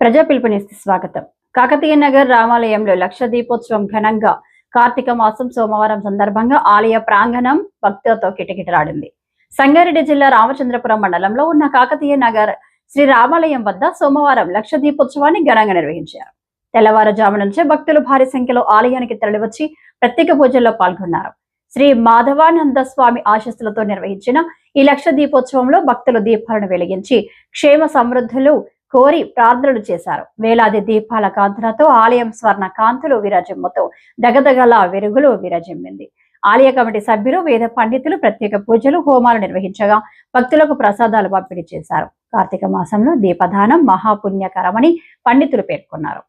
ప్రజా పిలుపునిస్తే స్వాగతం. కాకతీయ నగర్ రామాలయంలో లక్ష దీపోత్సవం ఘనంగా కార్తీక మాసం సోమవారం సందర్భంగా ఆలయ ప్రాంగణం భక్తులతో కిటకిటలాడింది. సంగారెడ్డి జిల్లా రామచంద్రపురం మండలంలో ఉన్న కాకతీయ నగర్ శ్రీ రామాలయం వద్ద సోమవారం లక్ష దీపోత్సవాన్ని ఘనంగా నిర్వహించారు. తెల్లవారుజాము నుంచే భక్తులు భారీ సంఖ్యలో ఆలయానికి తరలివచ్చి ప్రత్యేక పూజల్లో పాల్గొన్నారు. శ్రీ మాధవానంద స్వామి ఆశస్సులతో నిర్వహించిన ఈ లక్ష దీపోత్సవంలో భక్తులు దీపాలను వెలిగించి క్షేమ సమృద్ధులు కోరి ప్రార్థనలు చేశారు. వేలాది దీపాల కాంతులతో ఆలయం స్వర్ణ కాంతులు విరజిమ్ముతూ దగదగల వెలుగులు విరజిమ్మింది. ఆలయ కమిటీ సభ్యులు వేద పండితులు ప్రత్యేక పూజలు హోమాలు నిర్వహించగా భక్తులకు ప్రసాదాలు పంపిణీ చేశారు. కార్తీక మాసంలో దీపదానం మహాపుణ్యకరమని పండితులు పేర్కొన్నారు.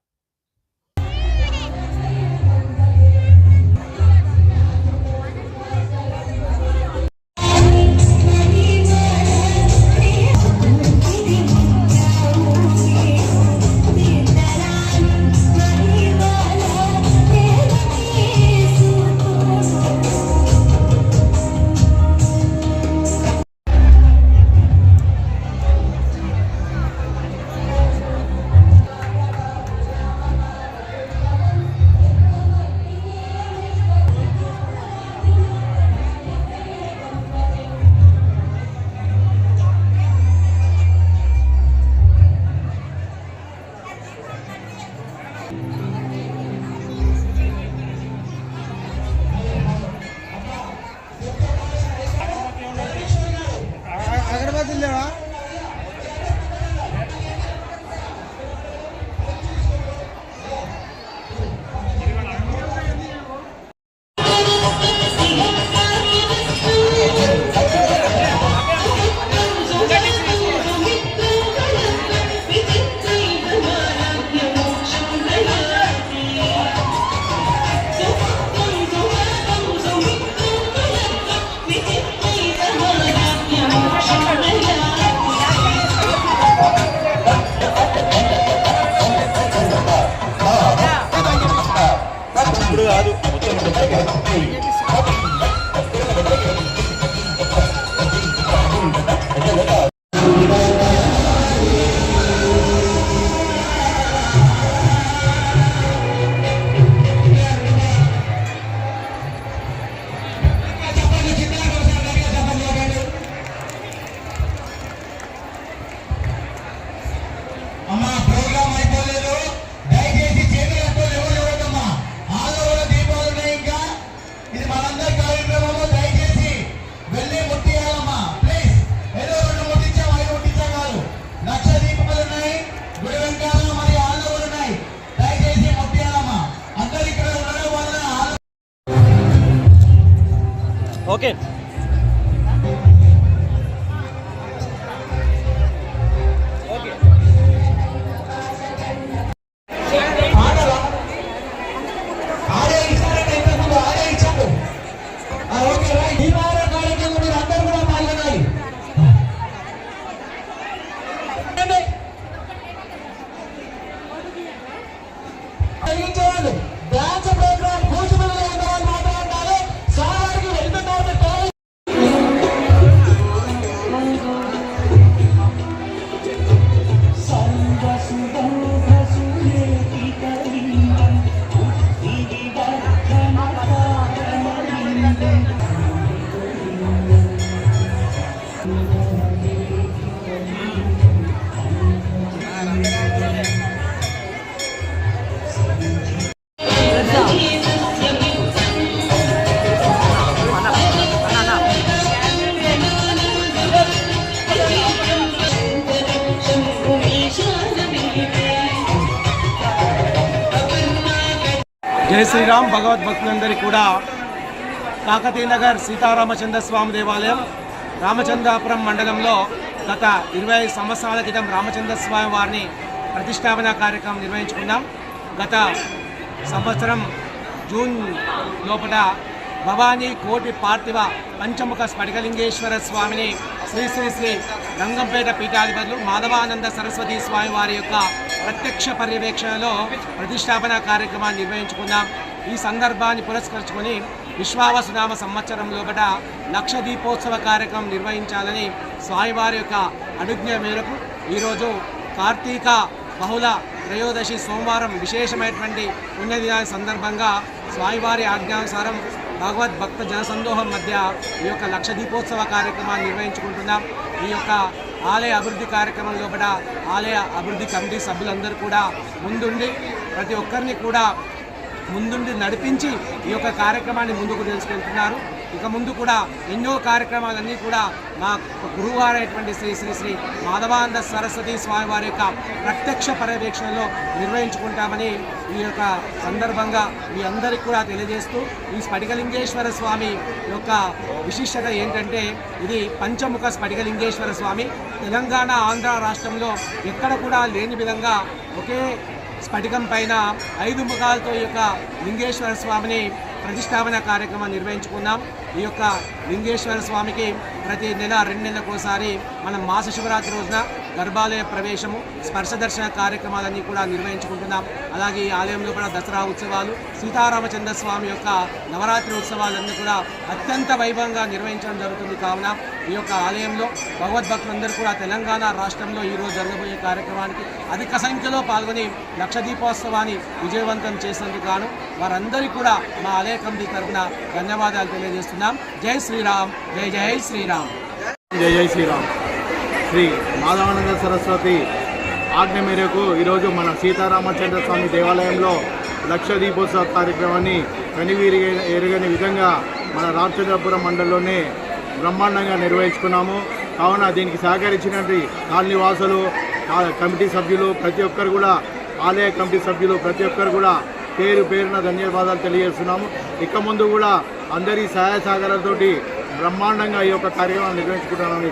Ok. Yes. జై శ్రీరామ్ భగవద్భక్తులందరి కూడా కాకతీయ నగర్ సీతారామచంద్ర స్వామి దేవాలయం రామచంద్రాపురం మండలంలో గత ఇరవై ఐదు సంవత్సరాల క్రితం రామచంద్ర స్వామి వారిని ప్రతిష్టాపన కార్యక్రమం నిర్వహించుకున్నాం. గత సంవత్సరం జూన్ లోపల భవానీ కోటి పార్థివ పంచముఖ స్ఫటికలింగేశ్వర స్వామిని శ్రీ శ్రీ శ్రీ రంగంపేట పీఠాధిపతులు మాధవానంద సరస్వతి స్వామి వారి యొక్క ప్రత్యక్ష పర్యవేక్షణలో ప్రతిష్టాపన కార్యక్రమాన్ని నిర్వహించుకున్నాం. ఈ సందర్భాన్ని పురస్కరించుకొని విశ్వావసునామ సంవత్సరంలో లోపల లక్ష దీపోత్సవ కార్యక్రమం నిర్వహించాలని స్వామివారి యొక్క అనుజ్ఞ మేరకు ఈరోజు కార్తీక బహుళ త్రయోదశి సోమవారం విశేషమైనటువంటి పుణ్యదినాల సందర్భంగా స్వామివారి ఆజ్ఞానుసారం భగవద్ భక్త జనసందోహం మధ్య ఈ యొక్క లక్ష దీపోత్సవ కార్యక్రమాన్ని నిర్వహించుకుంటున్నాం. ఈ యొక్క ఆలయ అభివృద్ధి కార్యక్రమంలో కూడా ఆలయ అభివృద్ధి కమిటీ సభ్యులందరూ కూడా ముందుండి ప్రతి ఒక్కరిని కూడా ముందుండి నడిపించి ఈ యొక్క కార్యక్రమాన్ని ముందుకు తీసుకెళ్తున్నారు. ఇక ముందు కూడా ఎన్నో కార్యక్రమాలన్నీ కూడా మా గురువారైనటువంటి శ్రీ శ్రీ శ్రీ మాధవానంద సరస్వతి స్వామి వారి యొక్క ప్రత్యక్ష పర్యవేక్షణలో నిర్వహించుకుంటామని ఈ యొక్క సందర్భంగా మీ అందరికీ కూడా తెలియజేస్తూ ఈ స్ఫటికలింగేశ్వర స్వామి యొక్క విశిష్టత ఏంటంటే ఇది పంచముఖ స్ఫటికలింగేశ్వర స్వామి. తెలంగాణ ఆంధ్ర రాష్ట్రంలో ఎక్కడ కూడా లేని విధంగా ఒకే స్ఫటికం పైన ఐదు ముఖాలతో యొక్క లింగేశ్వర స్వామిని ప్రతిష్టాపన కార్యక్రమం నిర్వహించుకున్నాం ఈ యొక్క లింగేశ్వర స్వామికి ప్రతి నెల రెండు నెలలకోసారి మనం మాస శివరాత్రి రోజున గర్భాలయ ప్రవేశము స్పర్శ దర్శన కార్యక్రమాలన్నీ కూడా నిర్వహించుకుంటున్నాం. అలాగే ఈ ఆలయంలో కూడా దసరా ఉత్సవాలు సీతారామచంద్ర స్వామి యొక్క నవరాత్రి ఉత్సవాలన్నీ కూడా అత్యంత వైభవంగా నిర్వహించడం జరుగుతుంది. కావున ఈ యొక్క ఆలయంలో భగవద్భక్తులందరూ కూడా తెలంగాణ రాష్ట్రంలో ఈరోజు జరగబోయే కార్యక్రమానికి అధిక సంఖ్యలో పాల్గొని లక్ష దీపోత్సవాన్ని విజయవంతం చేసినందుకు గాను వారందరికీ కూడా మా ఆలయ కమిటీ తరఫున ధన్యవాదాలు తెలియజేస్తున్నాం. జై శ్రీరామ్ జై జై శ్రీరామ్. జై జై శ్రీరామ్. శ్రీ మాధవానంద సరస్వతి ఆజ్ఞ మేరకు ఈరోజు మన సీతారామచంద్ర స్వామి దేవాలయంలో లక్ష దీపోత్సవ కార్యక్రమాన్ని కనివీరి ఎరగని విధంగా మన రామచంద్రపురం మండలంలోనే బ్రహ్మాండంగా నిర్వహించుకున్నాము. కావున దీనికి సహకరించినటువంటి కాలనీవాసులు కమిటీ సభ్యులు ప్రతి ఒక్కరు కూడా ఆలయ కమిటీ సభ్యులు ప్రతి ఒక్కరు కూడా పేరు పేరున ధన్యవాదాలు తెలియజేస్తున్నాము. ఇక ముందు కూడా అందరి సహాయ సహకారాలతోటి బ్రహ్మాండంగా ఈ యొక్క కార్యక్రమాన్ని నిర్వహించుకుంటామని